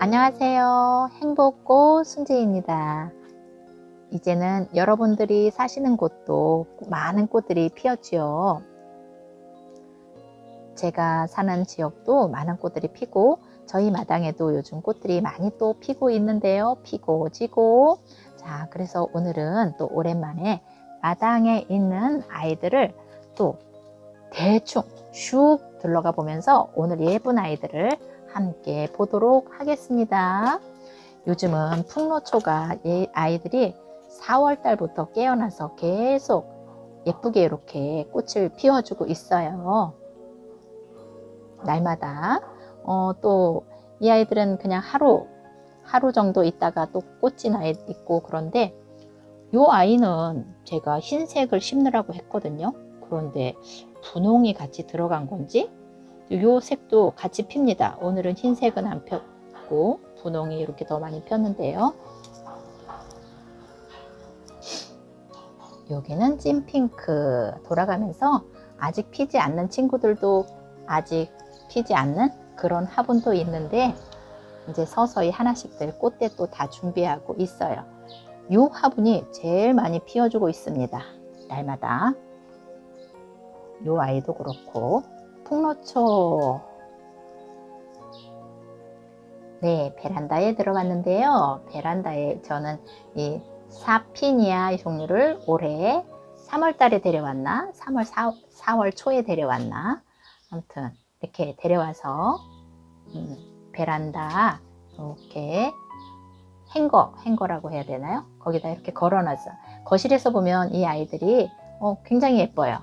안녕하세요. 행복꽃 순재입니다. 이제는 여러분들이 사시는 곳도 많은 꽃들이 피었지요. 제가 사는 지역도 많은 꽃들이 피고 저희 마당에도 요즘 꽃들이 많이 또 피고 있는데요. 피고 지고. 자, 그래서 오늘은 또 오랜만에 마당에 있는 아이들을 또 대충 슉 둘러가 보면서 오늘 예쁜 아이들을 함께 보도록 하겠습니다. 요즘은 풍로초가 예- 아이들이 4월 달부터 깨어나서 계속 예쁘게 이렇게 꽃을 피워주고 있어요. 날마다. 어, 또 이 아이들은 그냥 하루, 하루 정도 있다가 또 꽃이 나 있고 그런데 요 아이는 제가 흰색을 심느라고 했거든요. 그런데 분홍이 같이 들어간 건지 요 색도 같이 핍니다. 오늘은 흰색은 안 폈고 분홍이 이렇게 더 많이 폈는데요. 여기는 찐핑크 돌아가면서 아직 피지 않는 친구들도 아직 피지 않는 그런 화분도 있는데 이제 서서히 하나씩들 꽃대 또 다 준비하고 있어요. 요 화분이 제일 많이 피워주고 있습니다. 날마다. 요 아이도 그렇고. 풍로초. 네 베란다에 들어갔는데요. 베란다에 저는 이 사피니아 종류를 올해 3월 달에 데려왔나? 3월 4, 4월 초에 데려왔나? 아무튼 이렇게 데려와서 음, 베란다 이렇게 행거 행거라고 해야 되나요 거기다 이렇게 걸어놨어 거실에서 보면 이 아이들이 어, 굉장히 예뻐요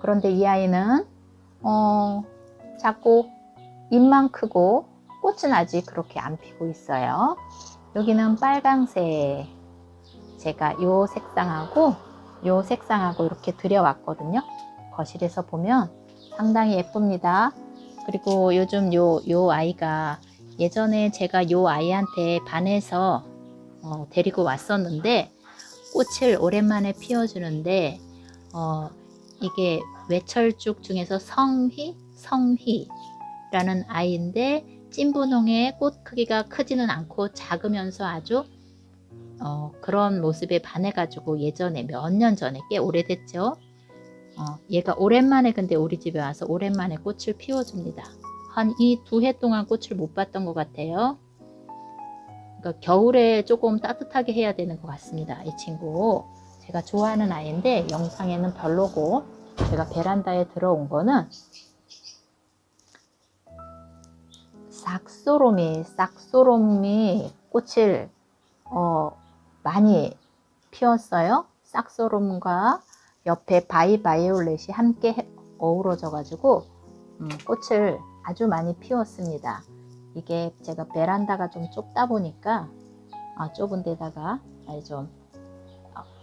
그런데 이 아이는 어, 자꾸 입만 크고 꽃은 아직 그렇게 안 피고 있어요. 여기는 빨강색. 제가 요 색상하고 요 색상하고 이렇게 들여왔거든요. 거실에서 보면 상당히 예쁩니다. 그리고 요즘 요, 요 아이가 예전에 제가 요 아이한테 반해서 어, 데리고 왔었는데 꽃을 오랜만에 피워주는데 어, 이게 외철쭉 중에서 성희, 성희라는 아이인데 찐분홍의 꽃 크기가 크지는 않고 작으면서 아주 어, 그런 모습에 반해가지고 예전에 몇 년 전에 꽤 오래됐죠. 어, 얘가 오랜만에 근데 우리 집에 와서 오랜만에 꽃을 피워줍니다. 한 이 두 해 동안 꽃을 못 봤던 것 같아요. 그러니까 겨울에 조금 따뜻하게 해야 되는 것 같습니다. 이 친구. 제가 좋아하는 아이인데 영상에는 별로고 제가 베란다에 들어온 거는 싹소롬이 싹소롬이 꽃을 어, 많이 피웠어요. 싹소롬과 옆에 바이바이올렛이 함께 해- 어우러져 가지고 음, 꽃을 아주 많이 피웠습니다. 이게 제가 베란다가 좀 좁다 보니까 아, 좁은 데다가 좀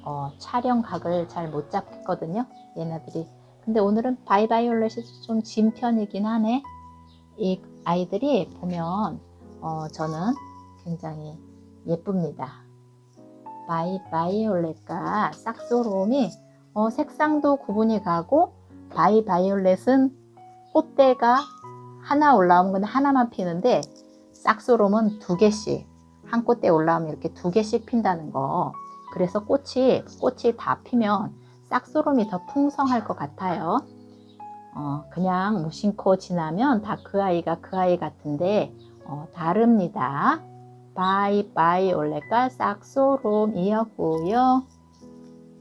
어, 촬영각을 잘 못 잡거든요. 얘네들이. 근데 오늘은 바이바이올렛이 좀 진 편이긴 하네. 이 아이들이 보면 어, 저는 굉장히 예쁩니다. 바이바이올렛과 싹소롬이 어, 색상도 구분이 가고 바이바이올렛은 꽃대가 하나 올라오면 근데 하나만 피는데 싹소롬은 두 개씩 한 꽃대 올라오면 이렇게 두 개씩 핀다는 거. 그래서 꽃이 꽃이 다 피면 싹소롬이 더 풍성할 것 같아요. 어, 그냥 무심코 지나면 다 그 아이가 그 아이 같은데 어, 다릅니다. 바이 바이올렛과 싹소롬이었고요.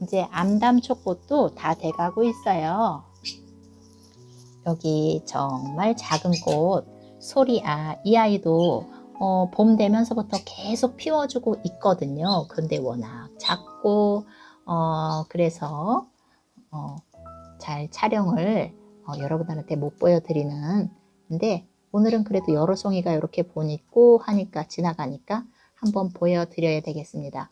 이제 암담초꽃도 다 돼가고 있어요. 여기 정말 작은 꽃 소리아 이 아이도 어, 봄 되면서부터 계속 피워주고 있거든요. 근데 워낙 작고 어, 그래서 어, 잘 촬영을 어, 여러분들한테 못 보여드리는 근데 오늘은 그래도 여러 송이가 이렇게 보이고 하니까 지나가니까 한번 보여드려야 되겠습니다.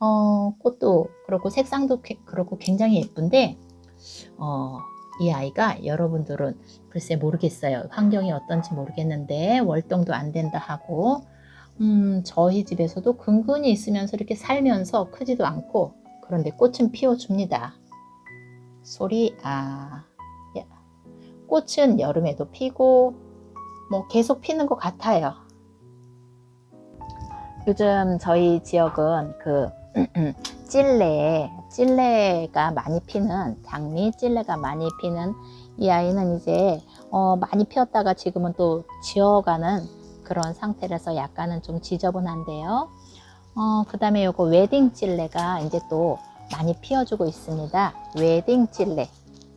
어, 꽃도 그렇고 색상도 게- 그렇고 굉장히 예쁜데 어, 이 아이가 여러분들은 글쎄 모르겠어요. 환경이 어떤지 모르겠는데 월동도 안 된다 하고 음, 저희 집에서도 근근히 있으면서 이렇게 살면서 크지도 않고 그런데 꽃은 피워줍니다. 소리 아 야, 꽃은 여름에도 피고 뭐 계속 피는 것 같아요. 요즘 저희 지역은 그 찔레 찔레가 많이 피는 장미 찔레가 많이 피는 이 아이는 이제 어, 많이 피었다가 지금은 또 지어가는 그런 상태라서 약간은 좀 지저분한데요. 어, 그 다음에 요거 웨딩 찔레가 이제 또 많이 피어주고 있습니다. 웨딩 찔레.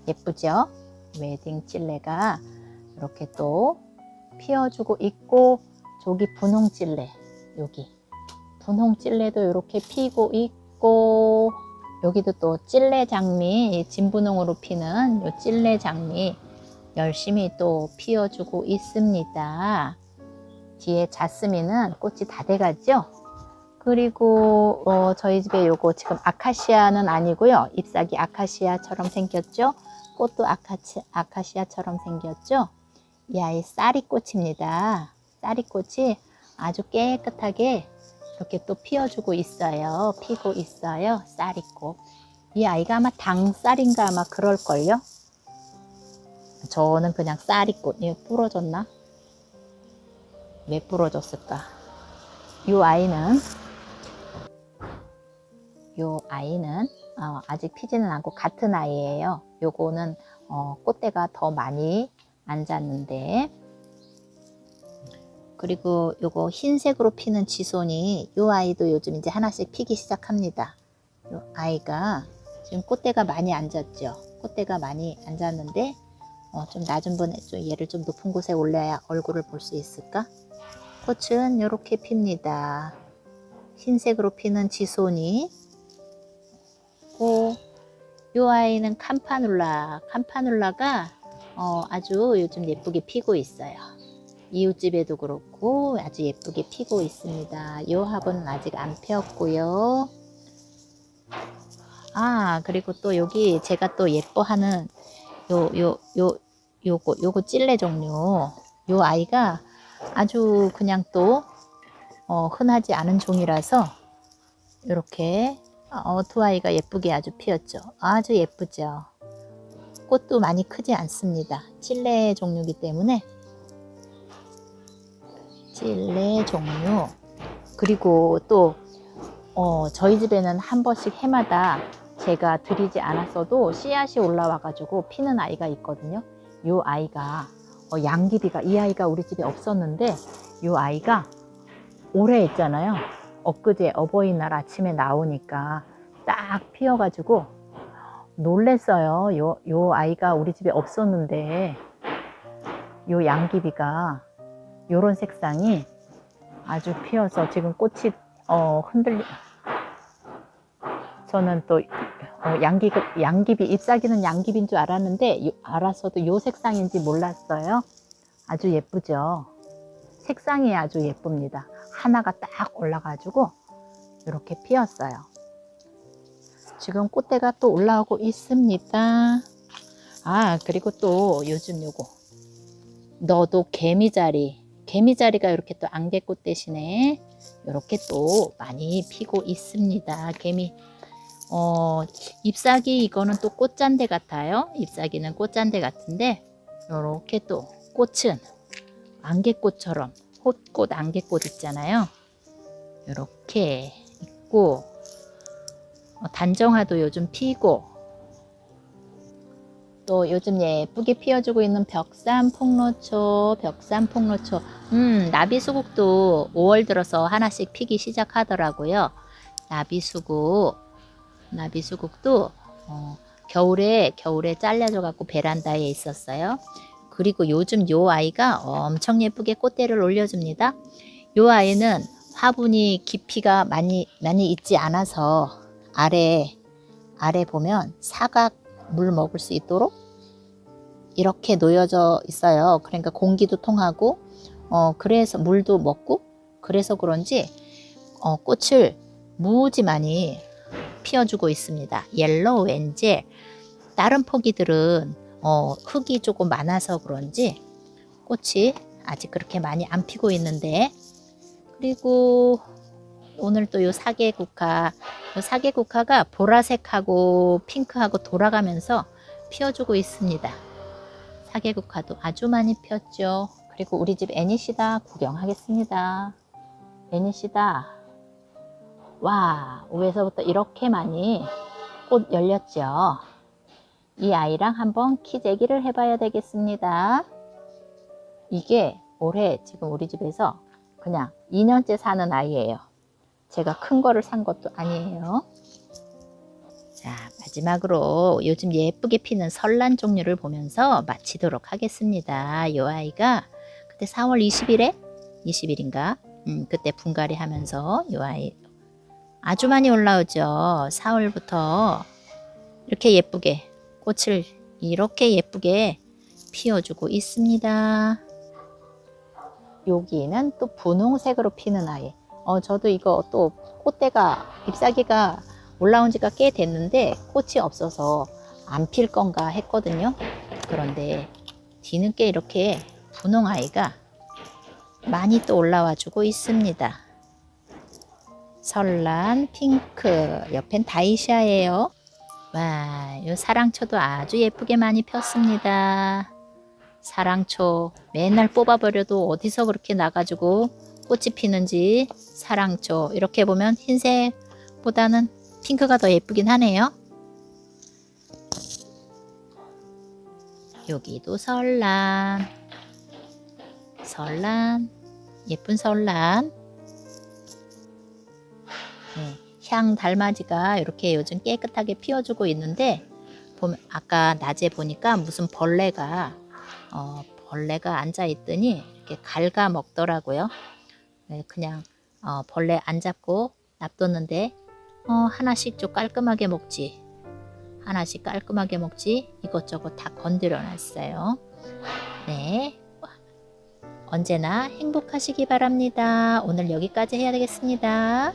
예쁘죠? 웨딩 찔레가 이렇게 또 피어주고 있고, 저기 분홍 찔레. 여기. 분홍 찔레도 이렇게 피고 있고, 여기도 또 찔레 장미, 이 진분홍으로 피는 요 찔레 장미 열심히 또 피어주고 있습니다. 뒤에 자스민은 꽃이 다 돼가죠? 그리고 어, 저희 집에 요거 지금 아카시아는 아니고요. 잎사귀 아카시아처럼 생겼죠. 꽃도 아카치, 아카시아처럼 생겼죠. 이 아이 쌀이 꽃입니다. 쌀이 꽃이 아주 깨끗하게 이렇게 또 피어주고 있어요. 피고 있어요. 쌀이꽃. 이 아이가 아마 당쌀인가 아마 그럴걸요. 저는 그냥 쌀이꽃. 얘 부러졌나? 왜 부러졌을까? 이 아이는 요 아이는 어, 아직 피지는 않고 같은 아이예요. 요거는 어, 꽃대가 더 많이 앉았는데 그리고 요거 흰색으로 피는 지손이 요 아이도 요즘 이제 하나씩 피기 시작합니다. 요 아이가 지금 꽃대가 많이 앉았죠. 꽃대가 많이 앉았는데 어, 좀 낮은 분에 좀 얘를 좀 높은 곳에 올려야 얼굴을 볼 수 있을까? 꽃은 이렇게 핍니다. 흰색으로 피는 지손이 있고 요 아이는 캄파눌라 캄파눌라가 어, 아주 요즘 예쁘게 피고 있어요 이웃집에도 그렇고 아주 예쁘게 피고 있습니다 요 합은 아직 안 피었고요 아 그리고 또 여기 제가 또 예뻐하는 요 요 요 요거 요거 찔레 종류 요 아이가 아주 그냥 또 어, 흔하지 않은 종이라서 이렇게 어, 두 아이가 예쁘게 아주 피었죠. 아주 예쁘죠. 꽃도 많이 크지 않습니다. 찔레 종류이기 때문에 찔레 종류 그리고 또 어, 저희 집에는 한 번씩 해마다 제가 들이지 않았어도 씨앗이 올라와 가지고 피는 아이가 있거든요. 이 아이가 어, 양귀비가 이 아이가 우리 집에 없었는데 이 아이가 오래 했잖아요. 엊그제 어버이날 아침에 나오니까 딱 피어가지고 놀랬어요. 요, 요 아이가 우리 집에 없었는데 요 양귀비가 요런 색상이 아주 피어서 지금 꽃이 어, 흔들리 저는 또 어, 양귀, 양귀비 잎사귀는 양귀비인 줄 알았는데 요, 알았어도 요 색상인지 몰랐어요. 아주 예쁘죠. 색상이 아주 예쁩니다. 하나가 딱 올라가지고 이렇게 피었어요. 지금 꽃대가 또 올라오고 있습니다. 아, 그리고 또 요즘 요거. 너도 개미자리. 개미자리가 이렇게 또 안개꽃 대신에 이렇게 또 많이 피고 있습니다. 개미. 어, 잎사귀 이거는 또 꽃잔대 같아요. 잎사귀는 꽃잔대 같은데 이렇게 또 꽃은 안개꽃처럼 꽃꽃 안개꽃 있잖아요. 이렇게 있고 어, 단정화도 요즘 피고 또 요즘 예쁘게 피어주고 있는 벽산 폭로초, 벽산 폭로초. 음, 나비수국도 5월 들어서 하나씩 피기 시작하더라고요. 나비수국, 나비수국도 어, 겨울에 겨울에 잘라져 갖고 베란다에 있었어요. 그리고 요즘 요 아이가 엄청 예쁘게 꽃대를 올려줍니다. 요 아이는 화분이 깊이가 많이 많이 있지 않아서 아래 아래 보면 사각 물 먹을 수 있도록 이렇게 놓여져 있어요. 그러니까 공기도 통하고 어 그래서 물도 먹고 그래서 그런지 어 꽃을 무지 많이 피워주고 있습니다. 옐로우 엔젤 다른 포기들은 어, 흙이 조금 많아서 그런지 꽃이 아직 그렇게 많이 안 피고 있는데 그리고 오늘 또 요 사계국화 요 사계국화가 보라색하고 핑크하고 돌아가면서 피워주고 있습니다. 사계국화도 아주 많이 폈죠. 그리고 우리 집 애니시다 구경하겠습니다. 애니시다. 와, 위에서부터 이렇게 많이 꽃 열렸죠. 이 아이랑 한번 키 재기를 해봐야 되겠습니다. 이게 올해 지금 우리 집에서 그냥 2년째 사는 아이예요. 제가 큰 거를 산 것도 아니에요. 자, 마지막으로 요즘 예쁘게 피는 설란 종류를 보면서 마치도록 하겠습니다. 이 아이가 그때 4월 20일에 20일인가? 음, 그때 분갈이 하면서 이 아이 아주 많이 올라오죠. 4월부터 이렇게 예쁘게 꽃을 이렇게 예쁘게 피워주고 있습니다. 여기는 또 분홍색으로 피는 아이. 어, 저도 이거 또 꽃대가 잎사귀가 올라온 지가 꽤 됐는데 꽃이 없어서 안 필 건가 했거든요. 그런데 뒤늦게 이렇게 분홍 아이가 많이 또 올라와 주고 있습니다. 설란 핑크 옆엔 다이샤예요. 와, 이 사랑초도 아주 예쁘게 많이 폈습니다. 사랑초 맨날 뽑아버려도 어디서 그렇게 나가지고 꽃이 피는지 사랑초 이렇게 보면 흰색보다는 핑크가 더 예쁘긴 하네요. 여기도 설란 설란 예쁜 설란 네, 향 달맞이가 이렇게 요즘 깨끗하게 피워주고 있는데 보면 아까 낮에 보니까 무슨 벌레가 어, 벌레가 앉아 있더니 이렇게 갉아 먹더라고요. 네, 그냥 어, 벌레 안 잡고 놔뒀는데 어, 하나씩 좀 깔끔하게 먹지. 하나씩 깔끔하게 먹지. 이것저것 다 건드려 놨어요. 네. 언제나 행복하시기 바랍니다. 오늘 여기까지 해야 되겠습니다.